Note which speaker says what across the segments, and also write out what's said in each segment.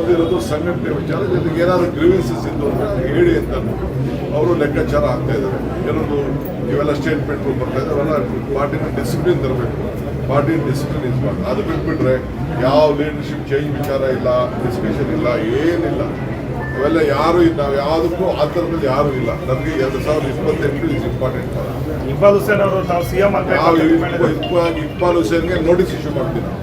Speaker 1: ಬಂದಿರೋದು ಸಂಘಟನೆ ವಿಚಾರ ಜೊತೆಗೆ ಏನಾದರೂ ಗ್ರೀವೆನ್ಸಸ್ ಇದ್ದು ಅಂತ ಹೇಳಿ ಅಂತ ಅವರು ಲೆಕ್ಕಾಚಾರ ಆಗ್ತಾ ಇದ್ದಾರೆ. ಏನೊಂದು ಇವೆಲ್ಲ ಸ್ಟೇಟ್ಮೆಂಟ್ಗಳು ಬರ್ತಾ ಇದ್ದಾರೆ ಅವೆಲ್ಲ ಪಾರ್ಟಿನ ಡಿಸಿಪ್ಲಿನ್ ತರಬೇಕು. ಪಾರ್ಟಿ ಡಿಸಿಪ್ಲಿನ್ ಇಸ್ ಮಾಡಿ ಅದು ಬಿಟ್ಬಿಟ್ರೆ ಯಾವ ಲೀಡರ್ಶಿಪ್ ಚೇಂಜ್ ವಿಚಾರ ಇಲ್ಲ ಡಿಸ್ಕಷನ್ ಇಲ್ಲ ಏನಿಲ್ಲ. ಅವೆಲ್ಲ ಯಾರು ಇಲ್ಲ. ನಾವು ಯಾವುದಕ್ಕೂ ಆ ಥರದಲ್ಲಿ ಯಾರೂ ಇಲ್ಲ. ನಮಗೆ ಎರಡು ಸಾವಿರದ ಇಪ್ಪತ್ತೆಂಟು ಇಸ್ ಇಂಪಾರ್ಟೆಂಟ್
Speaker 2: ಇಕ್ಬಾಲ್ ಹುಸೇನ್ ಅವರು ತಾವು
Speaker 1: ನಾವು
Speaker 2: ಆಗಬೇಕು
Speaker 1: ಇಕ್ಬಾಲ್ ಹುಸೇನ್ಗೆ ನೋಟಿಸ್ ಇಶ್ಯೂ ಮಾಡ್ತೀನಿ ನಾವು.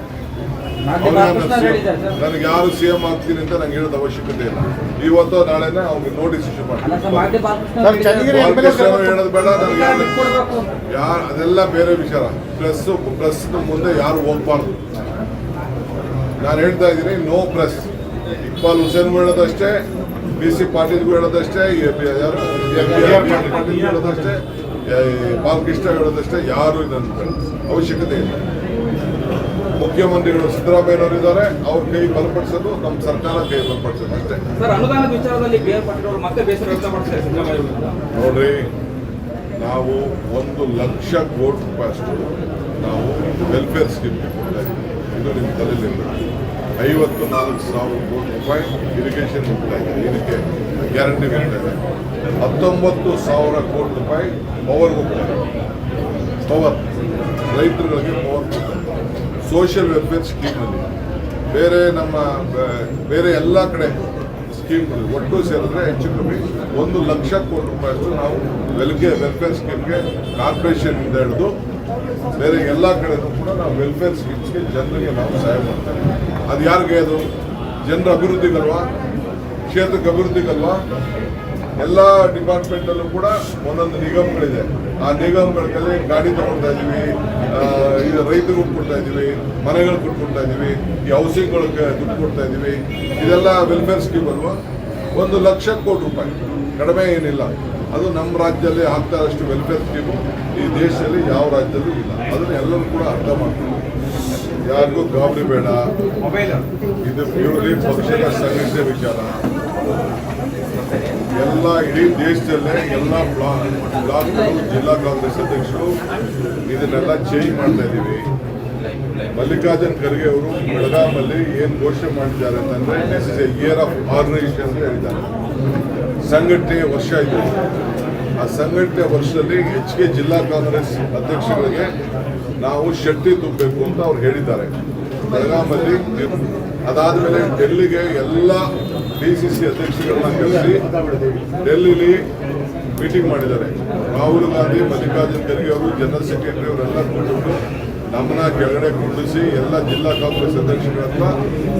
Speaker 1: ನನಗೆ ಯಾರು ಸಿ ಎಂ ಆಗ್ತೀನಿ ಅಂತ ನಂಗೆ ಹೇಳೋದು ಅವಶ್ಯಕತೆ ಇಲ್ಲ. ಇವತ್ತು ನಾಳೆನೇ ಅವ್ರಿಗೆ ನೋಟಿಸ್ ಇಶ್ಯೂ ಹೇಳೋದು ಬೇಡ ನನಗೆ ಯಾರು ಅದೆಲ್ಲ ಬೇರೆ ವಿಚಾರ. ಪ್ರೆಸ್ ಪ್ರೆಸ್ ಮುಂದೆ ಯಾರು ಹೋಗ್ಬಾರ್ದು. ನಾನು ಹೇಳ್ತಾ ಇದ್ದೀನಿ ನೋ ಪ್ರೆಸ್ ಇಕ್ಬಾಲ್ ಹುಸೇನ್ ಹೇಳೋದಷ್ಟೇ ಬಿ ಸಿ ಪಾಟೀಲ್ಗೂ ಹೇಳೋದಷ್ಟೇ ಪಾಟೀಲ್ ಹೇಳೋದಷ್ಟೇ ಬಾಲಕೃಷ್ಣ ಹೇಳೋದಷ್ಟೇ ಯಾರು ಇದನ್ನು ಅವಶ್ಯಕತೆ ಇಲ್ಲ. ಮುಖ್ಯಮಂತ್ರಿಗಳು ಸಿದ್ದರಾಮಯ್ಯನವರಿದ್ದಾರೆ ಅವ್ರ ಕೈ ಬಲಪಡಿಸೋದು ನಮ್ಮ ಸರ್ಕಾರ ಕೈ ಬಲಪಡಿಸೋದು ಅಷ್ಟೇ. ನೋಡ್ರಿ ನಾವು ಒಂದು ಲಕ್ಷ ಕೋಟಿ ರೂಪಾಯಿ ಅಷ್ಟು ನಾವು ವೆಲ್ಫೇರ್ ಸ್ಕೀಮ್ ಕೊಡ್ತಾ ಇದ್ದೀವಿ. ಇದು ನಿಮ್ಮ ತಲೆಯಲ್ಲಿ ಐವತ್ತು ನಾಲ್ಕು ಸಾವಿರ ಕೋಟಿ ರೂಪಾಯಿ ಇರಿಗೇಷನ್ ಹೋಗ್ತಾ ಇದೆ ಇದಕ್ಕೆ ಗ್ಯಾರಂಟಿ ಹೋಗ್ತಾ ಇದೆ ಹತ್ತೊಂಬತ್ತು ಸಾವಿರ ಕೋಟಿ ರೂಪಾಯಿ ಪವರ್ ಹೋಗ್ತಾ ಇದೆ ಪವರ್ ರೈತರುಗಳಿಗೆ ಪವರ್ ಕೊಡ್ತಾ ಸೋಷಿಯಲ್ ವೆಲ್ಫೇರ್ ಸ್ಕೀಮಲ್ಲಿ ಬೇರೆ ನಮ್ಮ ಬೇರೆ ಎಲ್ಲ ಕಡೆ ಸ್ಕೀಮ್ಗಳು ಒಟ್ಟು ಸೇರಿದ್ರೆ ಹೆಚ್ಚು ಕಮ್ಮಿ ಒಂದು ಲಕ್ಷ ಕೋಟಿ ರೂಪಾಯಿಷ್ಟು ನಾವು ವೆಲ್ಗೆ ವೆಲ್ಫೇರ್ ಸ್ಕೀಮ್ಗೆ ಕಾರ್ಪೊರೇಷನ್ನಿಂದ ಹಿಡಿದು ಬೇರೆ ಎಲ್ಲ ಕಡೆಯೂ ಕೂಡ ನಾವು ವೆಲ್ಫೇರ್ ಸ್ಕೀಮ್ಸ್ಗೆ ಜನರಿಗೆ ನಾವು ಸಹಾಯ ಮಾಡ್ತೇವೆ. ಅದು ಯಾರಿಗೆ ಅದು? ಜನರ ಅಭಿವೃದ್ಧಿಗಲ್ವಾ? ಕ್ಷೇತ್ರಕ್ಕೆ ಅಭಿವೃದ್ಧಿಗಲ್ವಾ? ಎಲ್ಲ ಡಿಪಾರ್ಟ್ಮೆಂಟಲ್ಲೂ ಕೂಡ ಒಂದೊಂದು ನಿಗಮಗಳಿದೆ. ಆ ನಿಗಮಗಳಲ್ಲಿ ಗಾಡಿ ತಗೊಳ್ತಾ ಇದ್ದೀವಿ. ಇದು ರೈತರು ಕೊಡ್ತಾ ಇದ್ದೀವಿ. ಮನೆಗಳು ಕೊಟ್ಕೊಡ್ತಾ ಇದ್ದೀವಿ. ಈ ಹೌಸಿಂಗ್ಗಳಿಗೆ ದುಡ್ಡು ಕೊಡ್ತಾ ಇದ್ದೀವಿ. ಇದೆಲ್ಲ ವೆಲ್ಫೇರ್ ಸ್ಕೀಮ್ ಅಲ್ವಾ? ಒಂದು ಲಕ್ಷ ಕೋಟಿ ರೂಪಾಯಿ. ಕಡಿಮೆ ಏನಿಲ್ಲ. ಅದು ನಮ್ಮ ರಾಜ್ಯದಲ್ಲಿ ಆಗ್ತಾ ಇರೋಷ್ಟು ವೆಲ್ಫೇರ್ ಸ್ಕೀಮು ಈ ದೇಶದಲ್ಲಿ ಯಾವ ರಾಜ್ಯದಲ್ಲೂ ಇಲ್ಲ. ಅದನ್ನ ಎಲ್ಲರೂ ಕೂಡ ಅರ್ಥ ಮಾಡ್ಕೊಂಡು. ಯಾರಿಗೂ ಗಾಬರಿ ಬೇಡ. ಇದು ಪ್ಯೂರ್ಲಿ ಪಕ್ಷದ ಸಂಘಟನೆ ವಿಚಾರ. ಎಲ್ಲ ಇಡೀ ದೇಶದಲ್ಲೇ ಎಲ್ಲ ಬ್ಲಾಕ್ ಬ್ಲಾಕ್ಗಳು, ಜಿಲ್ಲಾ ಕಾಂಗ್ರೆಸ್ ಅಧ್ಯಕ್ಷರು ಇದನ್ನೆಲ್ಲ ಚೇಂಜ್ ಮಾಡ್ತಾ ಇದ್ದೀವಿ. ಮಲ್ಲಿಕಾರ್ಜುನ್ ಖರ್ಗೆ ಅವರು ಬೆಳಗಾಮಲ್ಲಿ ಏನು ಘೋಷಣೆ ಮಾಡಿದ್ದಾರೆ ಅಂತಂದ್ರೆ this is a year of organisation ಅಂತ ಹೇಳಿದ್ದಾರೆ. ಸಂಘಟನೆಯ ವರ್ಷ ಇದೆ. ಆ ಸಂಘಟನೆ ವರ್ಷದಲ್ಲಿ ಕೆ ಜಿಲ್ಲಾ ಕಾಂಗ್ರೆಸ್ ಅಧ್ಯಕ್ಷರಿಗೆ ನಾವು ಶಕ್ತಿ ತುಂಬಬೇಕು ಅಂತ ಅವ್ರು ಹೇಳಿದ್ದಾರೆ. ಬೆಳಗಾಮಲ್ಲಿ ಅದಾದಮೇಲೆ ಡೆಲ್ಲಿಗೆ ಎಲ್ಲ ಡಿ ಸಿ ಸಿ ಅಧ್ಯಕ್ಷರನ್ನ ಕರೆಸಿ ಡೆಲ್ಲಿಲಿ ಮೀಟಿಂಗ್ ಮಾಡಿದ್ದಾರೆ. ರಾಹುಲ್ ಗಾಂಧಿ ಮಲ್ಲಿಕಾರ್ಜುನ್ ಖರ್ಗೆ ಅವರು, ಜನರಲ್ ಸೆಕ್ರೆಟರಿ ಅವರೆಲ್ಲ ನಮ್ಮನ್ನ ಕೆಳಗಡೆ ಕುಂಡಿಸಿ ಎಲ್ಲ ಜಿಲ್ಲಾ ಕಾಂಗ್ರೆಸ್ ಅಧ್ಯಕ್ಷರನ್ನ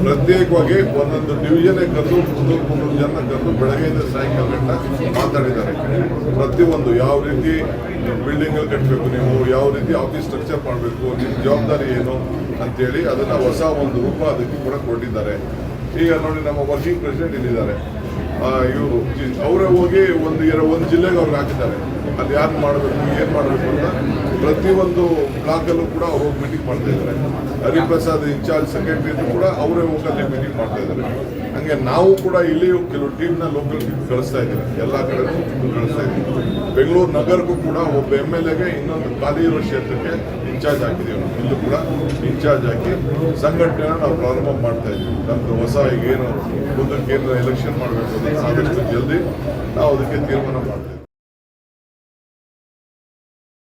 Speaker 1: ಪ್ರತ್ಯೇಕವಾಗಿ ಒಂದೊಂದು ಡಿವಿಷನ್ ಕರೆದು ಮುನ್ನೂರು ಮುನ್ನೂರು ಜನ ಕರೆದು ಬೆಳಗ್ಗೆಯಿಂದ ಸಾಯಂಕಾಲ ಗಂಟ ಮಾತಾಡಿದ್ದಾರೆ. ಪ್ರತಿಯೊಂದು ಯಾವ ರೀತಿ ಬಿಲ್ಡಿಂಗ್ ಕಟ್ಟಬೇಕು ನೀವು, ಯಾವ ರೀತಿ ಆಫೀಸ್ ಸ್ಟ್ರಕ್ಚರ್ ಮಾಡಬೇಕು, ನಿಮ್ಮ ಜವಾಬ್ದಾರಿ ಏನು ಅಂತೇಳಿ ಅದನ್ನ ಹೊಸ ಒಂದು ರೂಪ ಅದಕ್ಕೆ ಕೂಡ ಕೊಟ್ಟಿದ್ದಾರೆ. ಈಗ ನೋಡಿ ನಮ್ಮ ವರ್ಕಿಂಗ್ ಪ್ರೆಸಿಡೆಂಟ್ ಇಲ್ಲಿದ್ದಾರೆ. ಇವರು ಅವರೇ ಹೋಗಿ ಒಂದು ಒಂದು ಜಿಲ್ಲೆಗೆ ಅವ್ರಿಗೆ ಹಾಕಿದ್ದಾರೆ. ಅಲ್ಲಿ ಯಾರು ಮಾಡಬೇಕು ಏನು ಮಾಡಬೇಕು ಅಂತ ಪ್ರತಿಯೊಂದು ಬ್ಲಾಕಲ್ಲೂ ಕೂಡ ಹೋಗಿ ಮೀಟಿಂಗ್ ಮಾಡ್ತಾ ಇದ್ದಾರೆ ಹರಿಪ್ರಸಾದ್ ಇನ್ಚಾರ್ಜ್ ಸೆಕ್ರೆಟರಿ ಕೂಡ ಅವರೇ ಹೋಗಿ ಅಲ್ಲಿ ಮೀಟಿಂಗ್ ಮಾಡ್ತಾ ಇದ್ದಾರೆ ಹಂಗೆ ನಾವು ಕೂಡ ಇಲ್ಲಿಯೂ ಕೆಲವು ಟೀಮ್ನ ಲೋಕಲ್ ಟೀಮ್ ಕಳಿಸ್ತಾ ಇದ್ದೀವಿ. ಎಲ್ಲ ಕಡೆಗೂ ಕಳಿಸ್ತಾ ಇದ್ದೀವಿ. ಬೆಂಗಳೂರು ನಗರಕ್ಕೂ ಕೂಡ ಒಬ್ಬ ಎಂ ಎಲ್ ಎಗೆ ಇನ್ನೊಂದು ಖಾಲಿ ಇರೋ ಕ್ಷೇತ್ರಕ್ಕೆ ಇನ್ಚಾರ್ಜ್ ಹಾಕಿದ್ದೀವಿ ಇಲ್ಲೂ ಕೂಡ ಇನ್ಚಾರ್ಜ್ ಹಾಕಿ ಸಂಘಟನೆನ ನಾವು ಪ್ರಾರಂಭ ಮಾಡ್ತಾ ಇದ್ದೀವಿ. ನಮ್ಮದು ಹೊಸ ಈಗೇನು ಮುಂದಕ್ಕೆ ಕೇಂದ್ರ ಎಲೆಕ್ಷನ್ ಮಾಡಬೇಕು ಅಂತ ಆದಷ್ಟು ಜಲ್ದಿ ನಾವು ಅದಕ್ಕೆ ತೀರ್ಮಾನ ಮಾಡ್ತೀವಿ